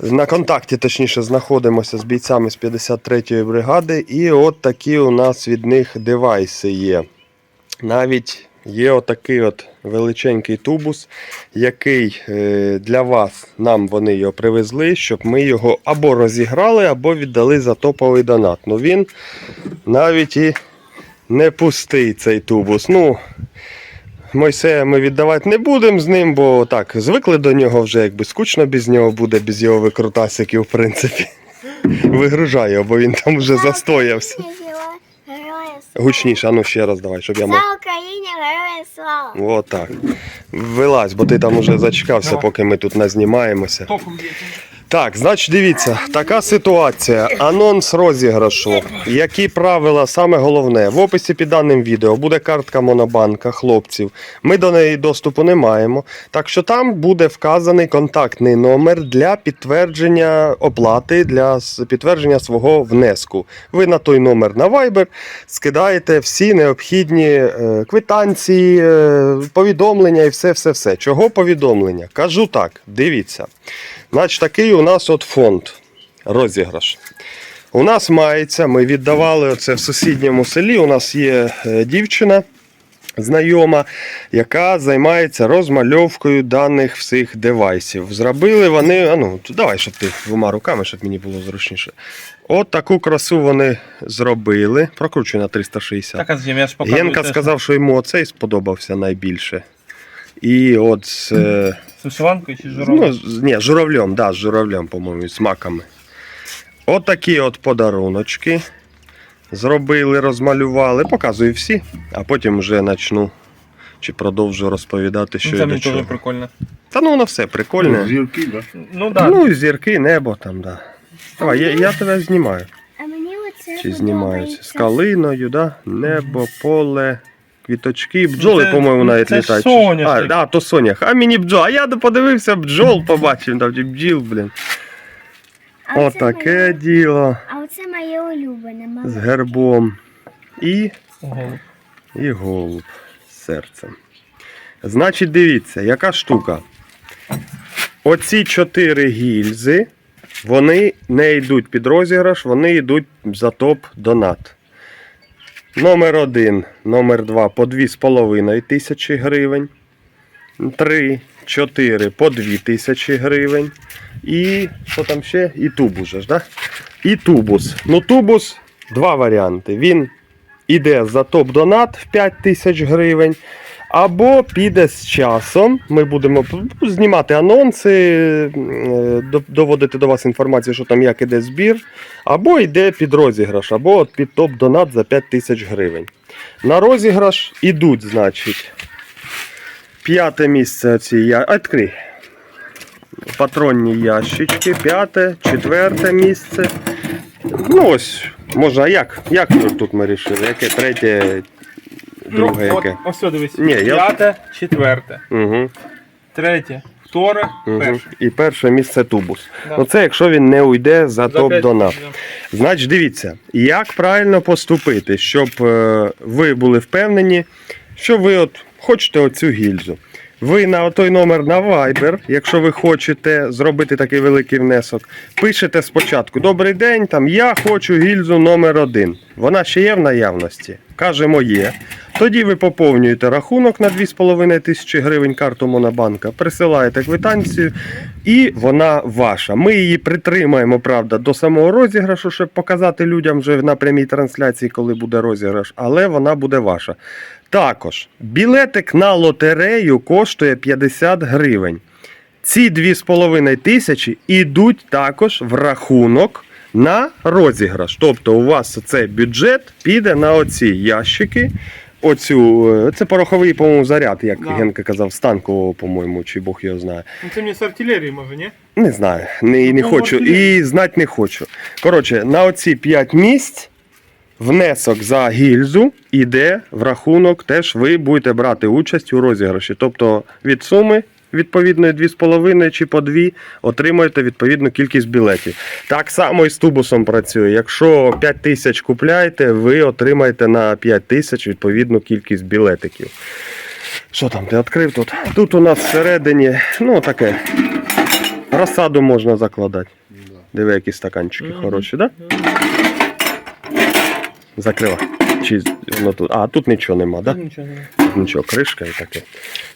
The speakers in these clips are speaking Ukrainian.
На контакті, точніше, знаходимося з бійцями з 53-ї бригади, і от такі у нас від них девайси є. Навіть є отакий от величенький тубус, який е, для вас, нам вони його привезли, щоб ми його або розіграли, або віддали за топовий донат. Ну він навіть і не пустий цей тубус. Ну, Мойсея ми віддавати не будемо з ним, бо так, звикли до нього вже, якби скучно без нього буде, без його викрутасиків, в принципі. Вигружає, бо він там вже застоявся. Гучніше, а ну ще раз давай, щоб я мог. Слава Україні, героям слава! О, так. Вилазь, бо ти там уже зачекався, поки ми тут назнімаємося. Так, значить, дивіться, така ситуація. Анонс розіграшу. Які правила, саме головне, в описі під даним відео буде картка Монобанка хлопців. Ми до неї доступу не маємо. Так що там буде вказаний контактний номер для підтвердження оплати, для підтвердження свого внеску. Ви на той номер на Viber скидаєте всі необхідні е, квитанції, е, повідомлення і все-все-все. Чого повідомлення? Кажу так, дивіться. Значить, такий у нас от фонд розіграш. У нас мається, ми віддавали оце в сусідньому селі. У нас є е, дівчина знайома, яка займається розмальовкою даних всіх девайсів. Зробили вони, а ну, давай, щоб ти двома руками, щоб мені було зручніше. От таку красу вони зробили. Прокручуй на 360. Так? Я ж. Генка сказав, що йому оцей сподобався найбільше. І от е, вишиванкою чи журом? Ну, ні, журавлем, да, з журавлем, по-моєму, з маками. От такі от подаруночки. Зробили, розмалювали. Показую всі, а потім вже почну чи продовжу розповідати, що ну, і це до чого. теж прикольно. Та ну воно все прикольне. Зірки, да? Ну так. Ну, зірки, небо там, да. Давай, я, я тебе знімаю. А мені оце Чи знімаються? З калиною, да? небо, поле, квіточки, бджоли, це- по-моєму, навіть це літають. соняшник. А, да, то сонях. А мені бджол. А я подивився, бджол побачив, там бджіл, блін. А оце Отаке моє- діло А оце моє улюблене. з гербом. І, Голуб. і голуб з серцем. Значить, дивіться, яка штука. Оці чотири гільзи, вони не йдуть під розіграш, вони йдуть за топ-донат. Номер один, номер два по 2,5 тисячі гривень. Три, чотири по 2 тисячі гривень. І що там ще? І тубус же да? І тубус. Ну, тубус два варіанти. Він іде за топ-донат в 5 тисяч гривень. Або піде з часом. Ми будемо знімати анонси, е, доводити до вас інформацію, що там як іде збір. Або йде під розіграш, або під топ-донат за 5 тисяч гривень. На розіграш ідуть, значить, п'яте місце ці я. Патронні ящички, п'яте, четверте місце. Ну ось, можна, як? Як тут ми вирішили? Яке третє, друге ну, яке? От, ось все, дивись. Ні, я- П'яте, четверте, Угу. третє, вторе, Угу. перше. І перше місце тубус. Да. Ну це якщо він не уйде за, За топ п'ять, донат. да. Значить, дивіться, як правильно поступити, щоб е, ви були впевнені, що ви от хочете оцю гільзу. Ви на той номер на Viber, якщо ви хочете зробити такий великий внесок, пишете спочатку Добрий день, там я хочу гільзу номер один. Вона ще є в наявності. Кажемо є. Тоді ви поповнюєте рахунок на 2,5 тисячі гривень карту Монобанка, присилаєте квитанцію, і вона ваша. Ми її притримаємо, правда, до самого розіграшу, щоб показати людям вже на прямій трансляції, коли буде розіграш, але вона буде ваша. Також білетик на лотерею коштує 50 гривень. Ці 2,5 тисячі йдуть також в рахунок на розіграш. Тобто у вас цей бюджет піде на оці ящики. Оцю, е, це пороховий, по-моєму, заряд, як Да. Генка казав, з танкового, по-моєму, чи Бог його знає. Ну це мені з артилерії, може, ні? Не знаю, не, не Ну, хочу і знати не хочу. Коротше, на оці 5 місць внесок за гільзу йде в рахунок, теж ви будете брати участь у розіграші. Тобто від суми відповідної 2,5 чи по 2 отримуєте відповідну кількість білетів. Так само і з тубусом працює. Якщо 5 тисяч купляєте, ви отримаєте на 5 тисяч відповідну кількість білетиків. Що там, ти відкрив тут? Тут у нас всередині, ну таке Розсаду можна закладати. Диви, які стаканчики хороші, так? Да? Закрила. Чи воно тут. А, тут нічого нема, так? Да? Нічого нема. Тут Нічого, кришка і таке.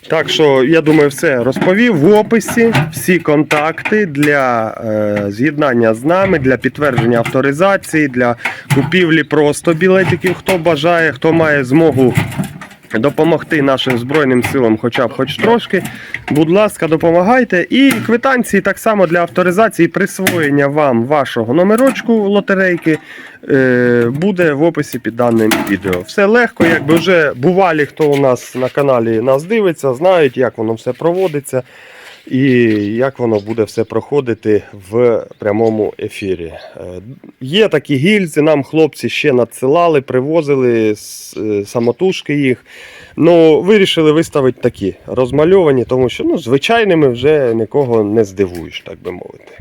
Так що, я думаю, все розповів. В описі всі контакти для е, з'єднання з нами, для підтвердження авторизації, для купівлі просто білетиків, хто бажає, хто має змогу допомогти нашим Збройним силам, хоча б хоч трошки. Будь ласка, допомагайте. І квитанції так само для авторизації, присвоєння вам вашого номерочку лотерейки е, буде в описі під даним відео. Все легко, якби вже бувалі, хто у нас на каналі нас дивиться, знають, як воно все проводиться. І як воно буде все проходити в прямому ефірі. Е, Є такі гільзи, нам хлопці ще надсилали, привозили е, самотужки їх. Ну, вирішили виставити такі розмальовані, тому що ну, звичайними вже нікого не здивуєш, так би мовити.